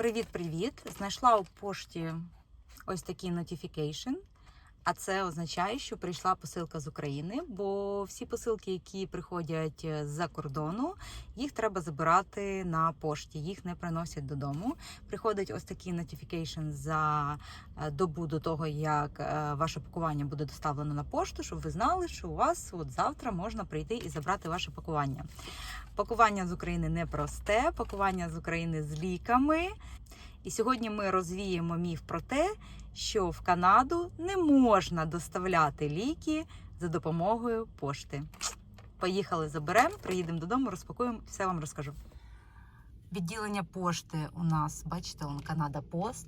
Привіт-привіт! Знайшла у пошті ось такий notification. А це означає, що прийшла посилка з України, бо всі посилки, які приходять з-за кордону, їх треба забирати на пошті, їх не приносять додому. Приходить ось такий notification за е, добу до того, як е, ваше пакування буде доставлено на пошту, щоб ви знали, що у вас от завтра можна прийти і забрати ваше пакування. Пакування з України не просте, пакування з України з ліками. І сьогодні ми розвіємо міф про те, що в Канаду не можна доставляти ліки за допомогою пошти. Поїхали, заберемо, приїдемо додому, розпакуємо, все вам розкажу. Відділення пошти у нас, бачите, он Канада Пост.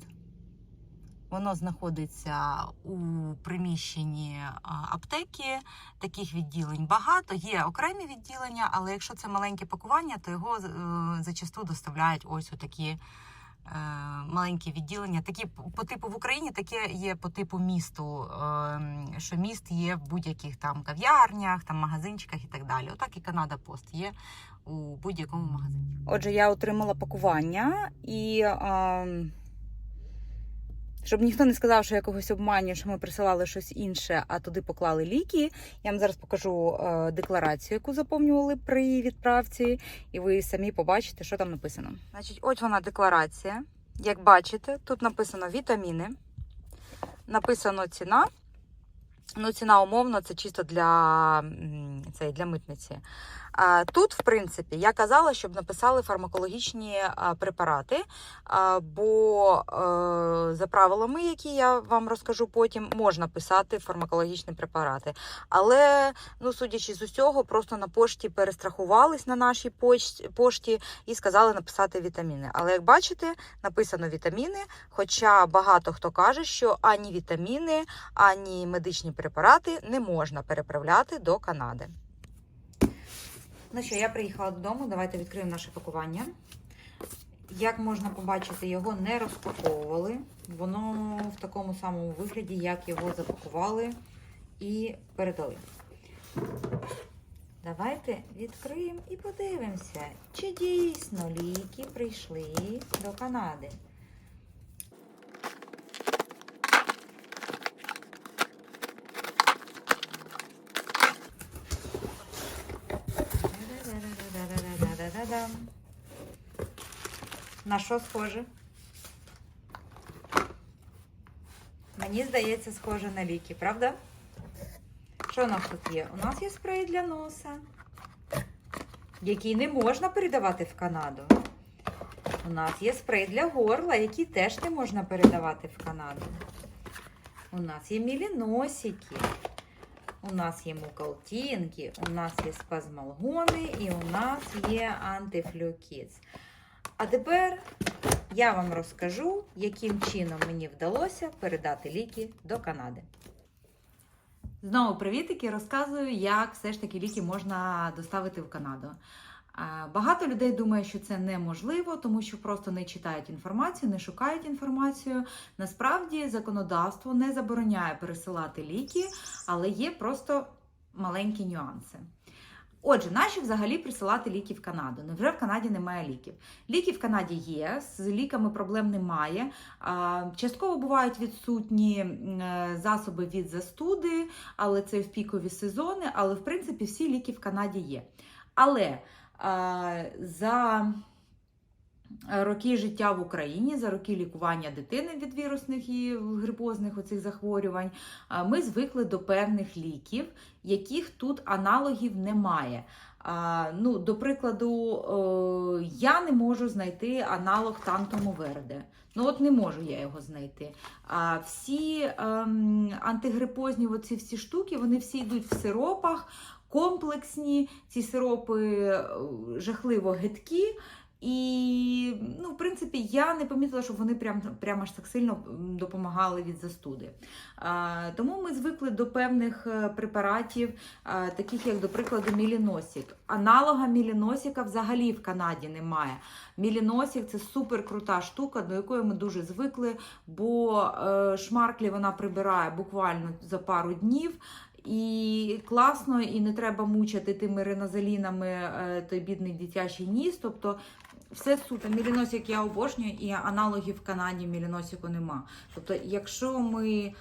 Воно знаходиться у приміщенні аптеки. Таких відділень багато. Є окремі відділення, але якщо це маленьке пакування, то його е, зачасту доставляють ось у такі маленькі відділення. Такі по- типу в Україні таке є по типу місту, е, що міст є в будь-яких там кав'ярнях, там магазинчиках і так далі. Отак і Канада Пост є у будь-якому магазині. Отже, я отримала пакування і. е, щоб ніхто не сказав, що я когось обманюю, що ми присилали щось інше, а туди поклали ліки. Я вам зараз покажу е, декларацію, яку заповнювали при відправці, і ви самі побачите, що там написано. Значить, ось вона декларація. Як бачите, тут написано вітаміни, написано ціна. Ну, ціна умовно, це чисто для, це, для митниці. Тут, в принципі, я казала, щоб написали фармакологічні препарати, бо е, за правилами, які я вам розкажу потім, можна писати фармакологічні препарати. Але, ну, судячи з усього, просто на пошті перестрахувались на нашій пошті і сказали написати вітаміни. Але як бачите, написано вітаміни, хоча багато хто каже, що ані вітаміни, ані медичні препарати не можна переправляти до Канади. Ну що, я приїхала додому. Давайте відкриємо наше пакування. Як можна побачити, його не розпаковували. Воно в такому самому вигляді, як його запакували і передали. Давайте відкриємо і подивимося, чи дійсно ліки прийшли до Канади. На що схоже? Мені здається, схоже на ліки, правда? Що у нас тут є? У нас є спрей для носа, який не можна передавати в Канаду. У нас є спрей для горла, який теж не можна передавати в Канаду. У нас є міліносики. У нас є мукалтінки, у нас є спазмалгони і у нас є антифлюкіц. А тепер я вам розкажу, яким чином мені вдалося передати ліки до Канади. Знову привітики, розказую, як все ж таки ліки можна доставити в Канаду. Багато людей думає, що це неможливо, тому що просто не читають інформацію, не шукають інформацію. Насправді законодавство не забороняє пересилати ліки, але є просто маленькі нюанси. Отже, наші взагалі присилати ліки в Канаду. Невже в Канаді немає ліків? Ліки в Канаді є, з ліками проблем немає. Частково бувають відсутні е, засоби від застуди, але це в пікові сезони. Але в принципі всі ліки в Канаді є. Але за роки життя в Україні, за роки лікування дитини від вірусних і грипозних оцих захворювань, ми звикли до певних ліків, яких тут аналогів немає. А, ну, до прикладу, я не можу знайти аналог тантуму верде. Ну, от не можу я його знайти. А всі ем, антигрипозні оці всі штуки, вони всі йдуть в сиропах, комплексні. Ці сиропи е, жахливо гидкі. І, ну, в принципі, я не помітила, щоб вони прям, прямо аж так сильно допомагали від застуди. А, тому ми звикли до певних е, препаратів, а, таких як, до прикладу, міліносік. Аналога міліносіка взагалі в Канаді немає. Міліносік це супер крута штука, до якої ми дуже звикли, бо е, шмарклі вона прибирає буквально за пару днів. І класно, і не треба мучити тими ринозалінами е, той бідний дитячий ніс. Тобто Все супер. Міліносик я обожнюю, і аналогів в Канаді міліносику нема. Тобто, якщо ми е,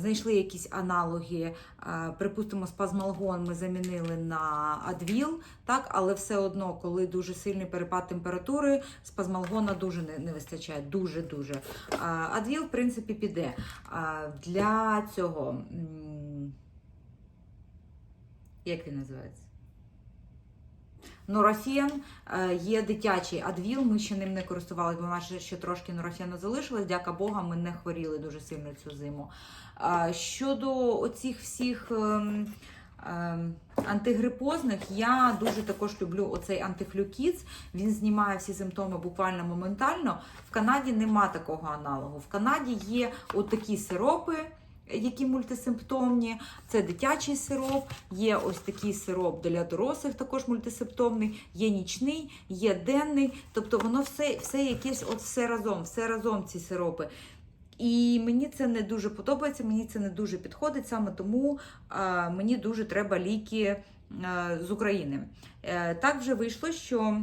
знайшли якісь аналоги, е, припустимо, спазмалгон ми замінили на адвіл, так, але все одно, коли дуже сильний перепад температури, спазмалгона дуже не, не вистачає. Дуже-дуже. А, адвіл, в принципі, піде. А, для цього. Як він називається? Норофен е, є дитячий адвіл. Ми ще ним не користувалися, бо нас ще- трошки норофену залишилось. Дяка Бога, ми не хворіли дуже сильно цю зиму. Щодо оцих всіх. ем, ем, Антигрипозних я дуже також люблю оцей антифлюкіц. Він знімає всі симптоми буквально моментально. В Канаді нема такого аналогу. В Канаді є отакі сиропи, які мультисимптомні. Це дитячий сироп, є ось такий сироп для дорослих, також мультисимптомний, є нічний, є денний. Тобто воно все, все якесь, от все разом, все разом ці сиропи. І мені це не дуже подобається, мені це не дуже підходить, саме тому е, мені дуже треба ліки е, з України. Е, так вже вийшло, що.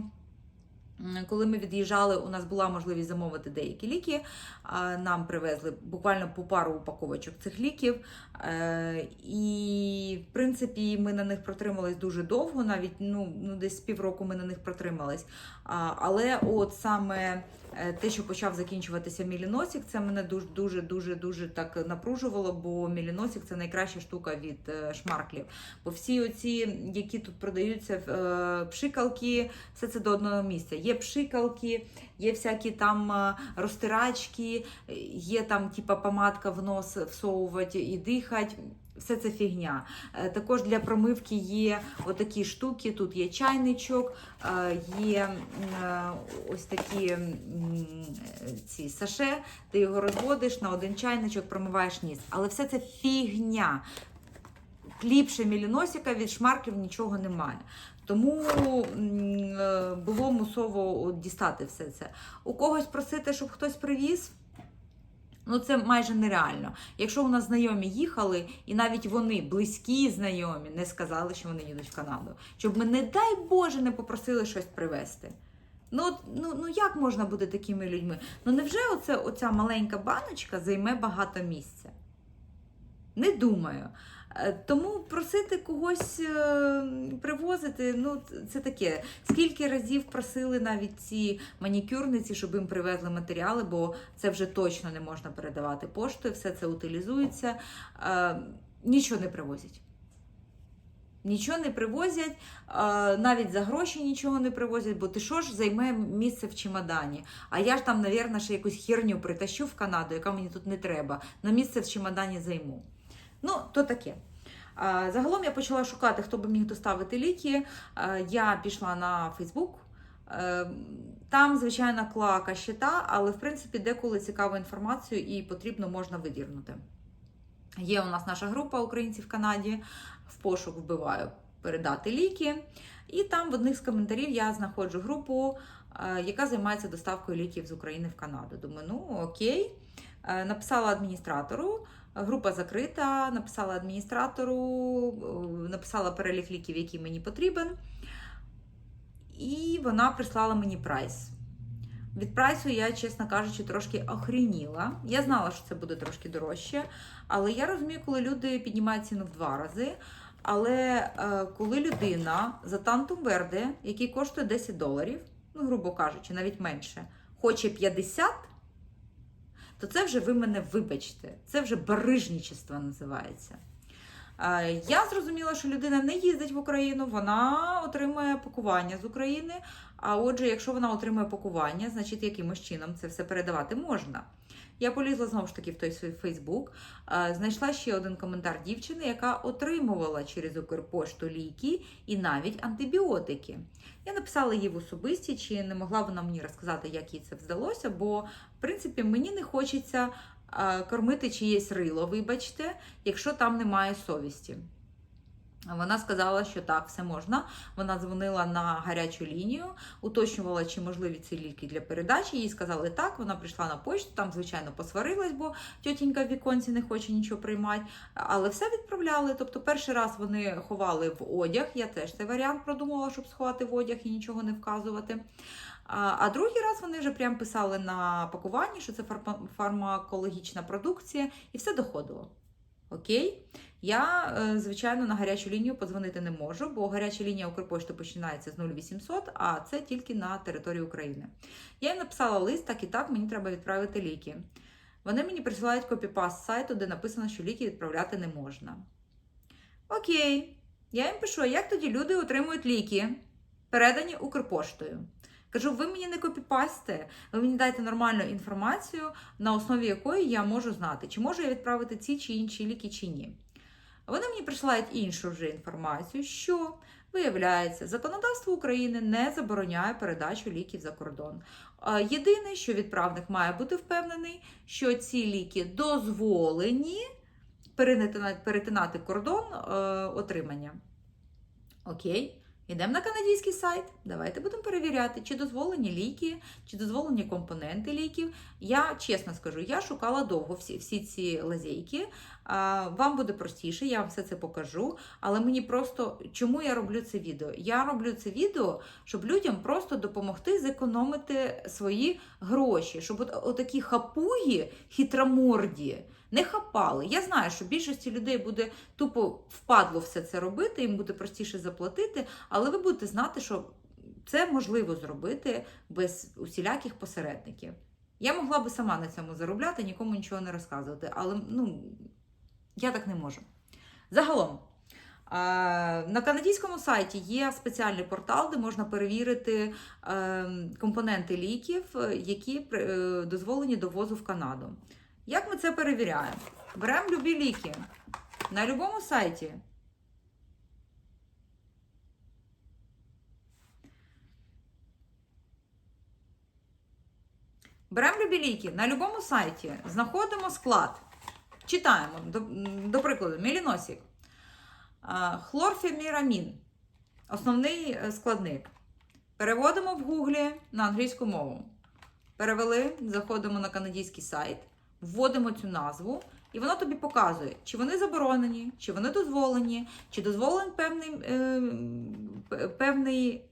Коли ми від'їжджали, у нас була можливість замовити деякі ліки. Нам привезли буквально по пару упаковочок цих ліків. Е, І, в принципі, ми на них протримались дуже довго, навіть ну, ну десь півроку ми на них протримались. Але от саме те, що почав закінчуватися міліносик, це мене дуже дуже дуже дуже так напружувало, бо міліносик це найкраща штука від е, шмарклів. Бо всі оці, які тут продаються е, пшикалки, все це до одного місця. Є пшикалки, є всякі там е, розтирачки, е, є там типа помадка в нос всовувати і дихати. Все це фігня. Е, Також для промивки є отакі штуки. Тут є чайничок, е, є е, ось такі ці саше, ти його розводиш на один чайничок, промиваєш ніс. Але все це фігня. Ліпше міліносика від шмарків нічого немає. Тому було мусово дістати все це. У когось просити, щоб хтось привіз. Ну, це майже нереально. Якщо у нас знайомі їхали, і навіть вони, близькі знайомі, не сказали, що вони їдуть в Канаду, щоб ми, не дай Боже, не попросили щось привезти. Ну, ну, ну як можна бути такими людьми? Ну невже оце, оця маленька баночка займе багато місця? Не думаю. Е, Тому просити когось е, привозити, ну це таке. Скільки разів просили навіть ці манікюрниці, щоб їм привезли матеріали, бо це вже точно не можна передавати поштою, все це утилізується. Е, Нічого не привозять. Нічого не привозять, навіть за гроші нічого не привозять, бо ти що ж займе місце в чемодані. А я ж там, навірно, ще якусь херню притащу в Канаду, яка мені тут не треба. На місце в чемодані займу. Ну, то таке. Загалом я почала шукати, хто би міг доставити ліки. Я пішла на Фейсбук. Е, Там, звичайно, клака щита, але в принципі деколи цікаву інформацію і потрібно можна видірнути. Є у нас наша група українців в Канаді. В пошук вбиваю передати ліки. І там в одних з коментарів я знаходжу групу, е, яка займається доставкою ліків з України в Канаду. Думаю, ну окей. Е, Написала адміністратору. Група закрита, написала адміністратору, е, написала перелік ліків, який мені потрібен. І вона прислала мені прайс. Від прайсу я, чесно кажучи, трошки охреніла. Я знала, що це буде трошки дорожче, але я розумію, коли люди піднімають ціну в два рази. Але е, коли людина за тантум верде, який коштує 10 доларів, ну, грубо кажучи, навіть менше, хоче 50, то це вже ви мене вибачте. Це вже барижничество називається. Е, Я зрозуміла, що людина не їздить в Україну, вона отримує пакування з України. А отже, якщо вона отримує пакування, значить якимось чином це все передавати можна. Я полізла знову ж таки в той свій Фейсбук, знайшла ще один коментар дівчини, яка отримувала через Укрпошту ліки і навіть антибіотики. Я написала їй в особисті, чи не могла вона мені розказати, як їй це вдалося, бо в принципі мені не хочеться кормити чиєсь рило, вибачте, якщо там немає совісті. Вона сказала, що так, все можна. Вона дзвонила на гарячу лінію, уточнювала, чи можливі ці ліки для передачі. Їй сказали так. Вона прийшла на почту, там, звичайно, посварилась, бо тітенька в віконці не хоче нічого приймати. Але все відправляли. Тобто, перший раз вони ховали в одяг. Я теж цей варіант продумала, щоб сховати в одяг і нічого не вказувати. А, другий раз вони вже прям писали на пакуванні, що це фармакологічна продукція, і все доходило. Окей? Я, е, звичайно, на гарячу лінію подзвонити не можу, бо гаряча лінія Укрпошти починається з 0800, а це тільки на території України. Я їм написала лист, так і так, мені треба відправити ліки. Вони мені присилають копіпаст з сайту, де написано, що ліки відправляти не можна. Окей, я їм пишу, як тоді люди отримують ліки, передані Укрпоштою. Кажу, ви мені не копіпасте, ви мені дайте нормальну інформацію, на основі якої я можу знати, чи можу я відправити ці чи інші ліки, чи ні. Вони мені присилають іншу вже інформацію, що виявляється, законодавство України не забороняє передачу ліків за кордон. Єдине, що відправник має бути впевнений, що ці ліки дозволені перетинати, кордон е, отримання. Окей. Йдемо на канадський сайт. Давайте будемо перевіряти, чи дозволені ліки, чи дозволені компоненти ліків. Я чесно скажу, я шукала довго всі, всі ці лазейки. А, Вам буде простіше, я вам все це покажу. Але мені просто чому я роблю це відео? Я роблю це відео, щоб людям просто допомогти зекономити свої гроші, щоб от, отакі хапуги хитроморді не хапали. Я знаю, що більшості людей буде тупо впадло все це робити, їм буде простіше заплатити, але ви будете знати, що це можливо зробити без усіляких посередників. Я могла би сама на цьому заробляти, нікому нічого не розказувати, але ну, я так не можу. Загалом. На канадському сайті є спеціальний портал, де можна перевірити е, компоненти ліків, е, які е, дозволені до ввозу в Канаду. Як ми це перевіряємо? Беремо любі ліки на будь-якому сайті. Беремо любі ліки на будь-якому сайті, знаходимо склад, читаємо, до, до прикладу, міліносік, хлорфемірамін, основний е, складник. Переводимо в гуглі на англійську мову. Перевели, заходимо на канадський сайт, вводимо цю назву, і воно тобі показує, чи вони заборонені, чи вони дозволені, чи дозволений певний, е, певний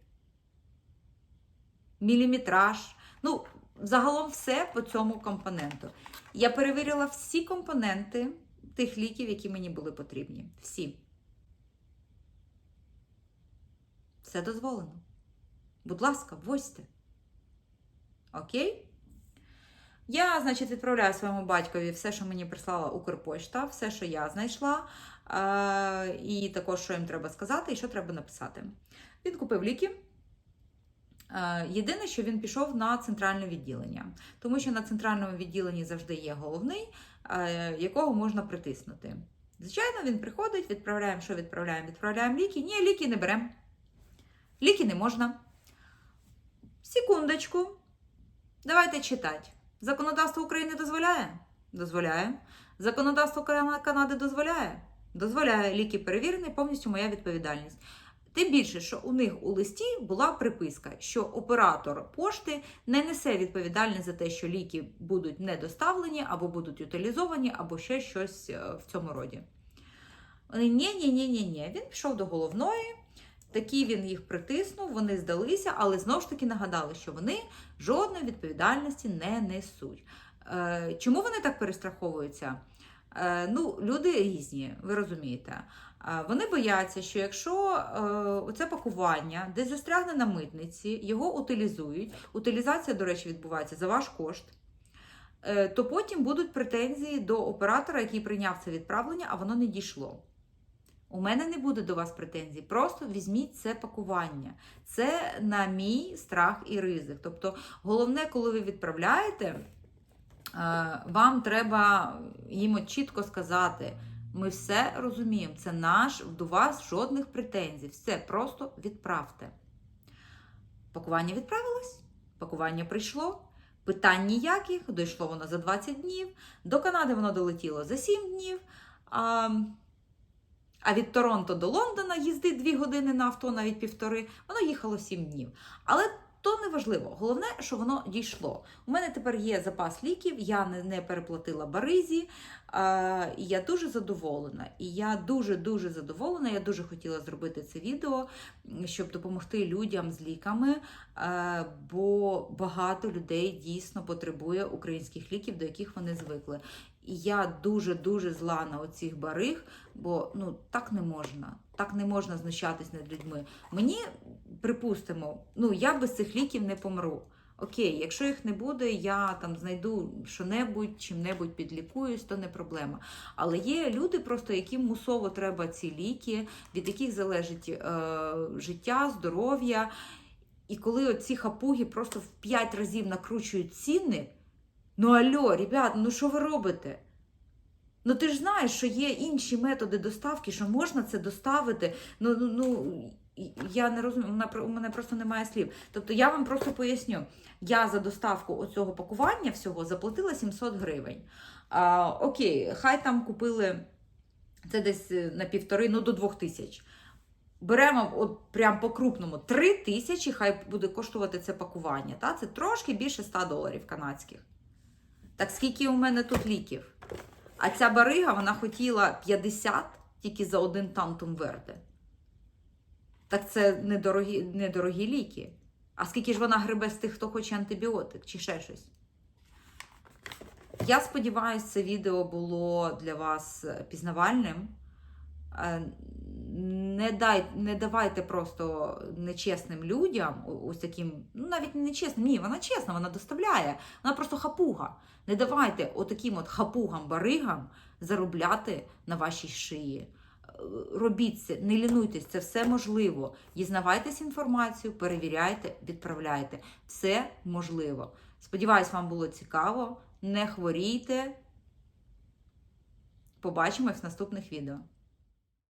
міліметраж. Ну, загалом все по цьому компоненту. Я перевірила всі компоненти тих ліків, які мені були потрібні. Всі. Все дозволено. Будь ласка, ввозьте. Окей? Я, значить, відправляю своєму батькові все, що мені прислала Укрпошта, все, що я знайшла, е- і також, що їм треба сказати, і що треба написати. Він купив ліки. Е, Єдине, що він пішов на центральне відділення, тому що на центральному відділенні завжди є головний, е, якого можна притиснути. Звичайно, він приходить, відправляємо, що відправляємо? Відправляємо ліки. Ні, ліки не беремо. Ліки не можна. Секундочку. Давайте читати. Законодавство України дозволяє? Дозволяє. Законодавство Канади дозволяє? Дозволяє. Ліки перевірені, повністю моя відповідальність. Тим більше, що у них у листі була приписка, що оператор пошти не несе відповідальність за те, що ліки будуть не доставлені, або будуть утилізовані, або ще щось е, в цьому роді. Вони ні, ні, ні, ні, ні. Він пішов до головної, такі він їх притиснув, вони здалися, але знову ж таки нагадали, що вони жодної відповідальності не несуть. Е, Чому вони так перестраховуються? Е, Ну, люди різні, ви розумієте. Е, Вони бояться, що якщо е, оце пакування десь застрягне на митниці, його утилізують. Утилізація, до речі, відбувається за ваш кошт. То потім будуть претензії до оператора, який прийняв це відправлення, а воно не дійшло. У мене не буде до вас претензій. Просто візьміть це пакування. Це на мій страх і ризик. Тобто, головне, коли ви відправляєте, е, вам треба їм чітко сказати: ми все розуміємо, це наш, до вас жодних претензій. Все, просто відправте. Пакування відправилось, пакування прийшло. Питань ніяких, дійшло воно за 20 днів. До Канади воно долетіло за 7 днів. А, а від Торонто до Лондона їздить 2 години на авто, навіть півтори, воно їхало 7 днів. Але то не важливо. Головне, що воно дійшло. У мене тепер є запас ліків, я не, переплатила баризі, і я дуже задоволена. І я дуже-дуже задоволена. Я дуже хотіла зробити це відео, щоб допомогти людям з ліками, е, бо багато людей дійсно потребує українських ліків, до яких вони звикли. І я дуже-дуже зла на оцих бариг, бо ну так не можна. Так не можна знущатись над людьми. Мені, припустимо, ну я без цих ліків не помру. Окей, якщо їх не буде, я там знайду що-небудь, чим-небудь підлікуюсь, то не проблема. Але є люди, просто яким мусово треба ці ліки, від яких залежить е, життя, здоров'я. І коли оці хапуги просто в 5 разів накручують ціни, ну альо, ребят, ну що ви робите? Ну ти ж знаєш, що є інші методи доставки, що можна це доставити. Ну, ну, ну я не розумію, у мене просто немає слів. Тобто я вам просто поясню, я за доставку оцього пакування всього заплатила 700 гривень. А, окей, хай там купили це десь е, на півтори, ну до двох тисяч. Беремо от прям по-крупному 3 тисячі, хай буде коштувати це пакування. Та? Це трошки більше 100 доларів канадських. Так скільки у мене тут ліків? А ця барига вона хотіла 50 тільки за один тантум верде. Так це недорогі, недорогі ліки. А скільки ж вона грибе з тих, хто хоче антибіотик чи ще щось? Я сподіваюся, це відео було для вас пізнавальним. Е, Не, дай, не давайте просто нечесним людям, ось таким, ну навіть не нечесним, ні, вона чесна, вона доставляє, вона просто хапуга. Не давайте отаким от хапугам-баригам заробляти на вашій шиї. Е, Робіть це, не лінуйтесь, це все можливо. Дізнавайтесь інформацію, перевіряйте, відправляйте. Все можливо. Сподіваюсь, вам було цікаво. Не хворійте. Побачимось в наступних відео.